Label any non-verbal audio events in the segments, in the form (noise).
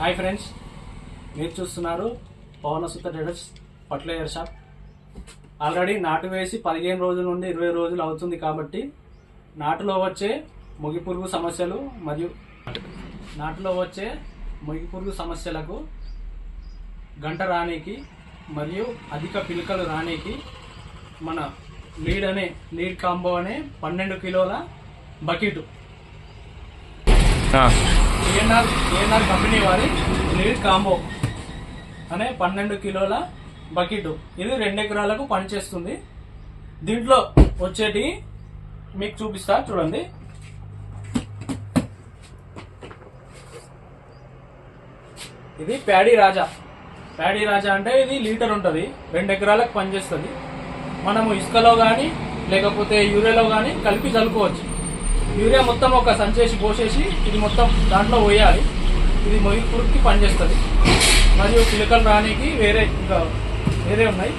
Hi friends మీరు చూస్తున్నారు Pavanasuta traders fertiliser shop. Already నాటు వేసి పదిహేను రోజుల నుండి ఇరవై రోజులు అవుతుంది కాబట్టి నాటులో వచ్చే ముగిపురుగు సమస్యలు మరియు నాటులో వచ్చే ముగిపురుగు సమస్యలకు గంట రానికి మరియు అధిక పిలకలు రానికి మన లీడ్ అనే లీడ్ కాంబో అనే పన్నెండు కిలోల బకెట్. ఏఎన్ఆర్ ఏఎన్ఆర్ కంపెనీ వారి లీడ్ కాంబో అనే పన్నెండు కిలోల బకెట్ ఇది రెండు ఎకరాలకు పనిచేస్తుంది. దీంట్లో వచ్చేటి మీకు చూపిస్తా చూడండి. ఇది ప్యాడీ రాజా. ప్యాడీ రాజా అంటే ఇది లీటర్ ఉంటుంది. రెండు ఎకరాలకు పనిచేస్తుంది. మనము ఇసుకలో కానీ లేకపోతే యూరియాలో కానీ కలిపి చల్లుకోవచ్చు. యూరియా మొత్తం ఒక సంచేసి పోసేసి ఇది మొత్తం దాంట్లో పోయాలి. ఇది మొయ్యి పురుగుకి పనిచేస్తుంది. మరియు పిలకలు రానికి వేరే ఇంకా వేరే ఉన్నాయి.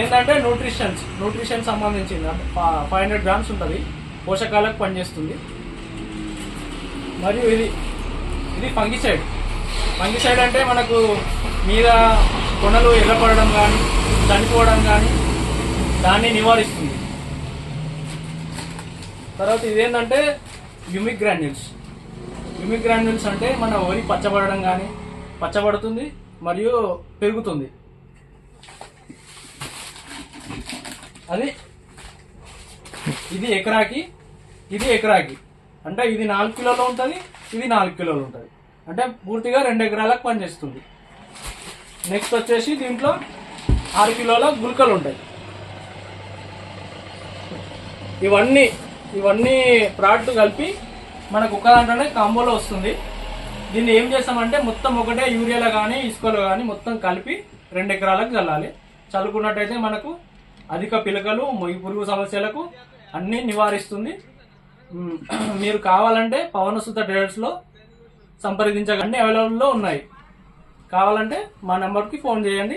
ఏంటంటే న్యూట్రిషన్స్ న్యూట్రిషన్ సంబంధించింది. అంటే ఫైవ్ హండ్రెడ్ గ్రామ్స్ ఉంటుంది. పోషకాలకు పనిచేస్తుంది. మరియు ఇది ఇది ఫంగిసైడ్. ఫంగిసైడ్ అంటే మనకు మీద కొనలు ఎర్రపడడం కానీ చనిపోవడం కానీ దాన్ని నివారిస్తుంది. తర్వాత ఇదేంటంటే యుమిక్ గ్రాన్యూల్స్ యుమిక్ గ్రాన్యూల్స్ అంటే మన వరి పచ్చబడడం కానీ పచ్చబడుతుంది మరియు పెరుగుతుంది. అది ఇది ఎకరాకి ఇది ఎకరాకి. అంటే ఇది నాలుగు కిలోలు ఉంటుంది ఇది నాలుగు కిలోలు ఉంటుంది. అంటే పూర్తిగా రెండు ఎకరాలకు పనిచేస్తుంది. నెక్స్ట్ వచ్చేసి దీంట్లో ఆరు కిలోల గుల్కలు ఉంటాయి. ఇవన్నీ ఇవన్నీ ప్రోడక్ట్ కలిపి మనకు ఒక దాంట్లోనే కాంబోలో వస్తుంది. దీన్ని ఏం చేస్తామంటే మొత్తం ఒకటే యూరియాలో కానీ ఇసుకలో కానీ మొత్తం కలిపి రెండు ఎకరాలకు చల్లాలి. చల్లుకున్నట్టయితే మనకు అధిక పిలకలు మొగి పురుగు సమస్యలకు అన్నీ నివారిస్తుంది. (clears throat) మీరు కావాలంటే పవనసుత ట్రేడర్స్లో సంప్రదించకండి అవైలబుల్లో ఉన్నాయి. కావాలంటే మా నెంబర్కి ఫోన్ చేయండి.